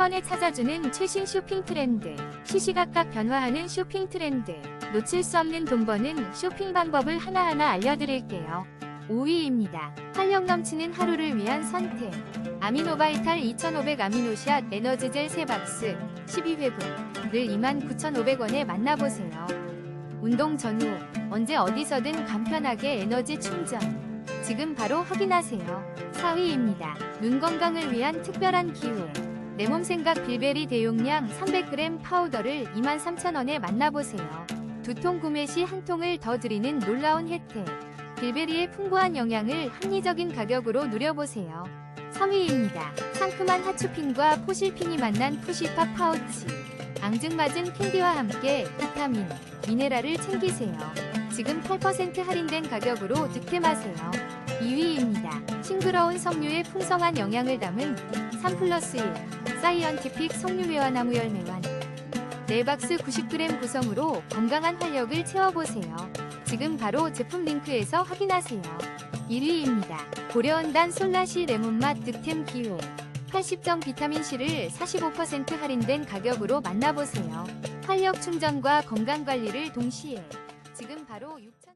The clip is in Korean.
번에 찾아주는 최신 쇼핑 트렌드. 시시각각 변화하는 쇼핑 트렌드. 놓칠 수 없는 돈 버는 쇼핑 방법을 하나하나 알려드릴게요. 5위입니다. 활력 넘치는 하루를 위한 선택. 아미노바이탈 2500 아미노샷 에너지젤 3박스 12회분을 29,500원에 만나보세요. 운동 전후 언제 어디서든 간편하게 에너지 충전. 지금 바로 확인하세요. 4위입니다. 눈 건강을 위한 특별한 기회. 내 몸 생각 빌베리 대용량 300g 파우더를 23,000원에 만나보세요. 두 통 구매 시 한 통을 더 드리는 놀라운 혜택. 빌베리의 풍부한 영양을 합리적인 가격으로 누려보세요. 3위입니다. 상큼한 하추핀과 포실핀이 만난 푸시팝 파우치. 앙증맞은 캔디와 함께 비타민, 미네랄을 챙기세요. 지금 8% 할인된 가격으로 득템하세요. 2위입니다. 싱그러운 석류의 풍성한 영양을 담은 3 플러스 1 사이언티픽 석류회화 나무 열매완 4박스 90g 구성으로 건강한 활력을 채워보세요. 지금 바로 제품 링크에서 확인하세요. 1위입니다. 고려온단 솔라시 레몬맛 득템 기회 80정 비타민C를 45% 할인된 가격으로 만나보세요. 활력 충전과 건강 관리를 동시에 지금 바로 6천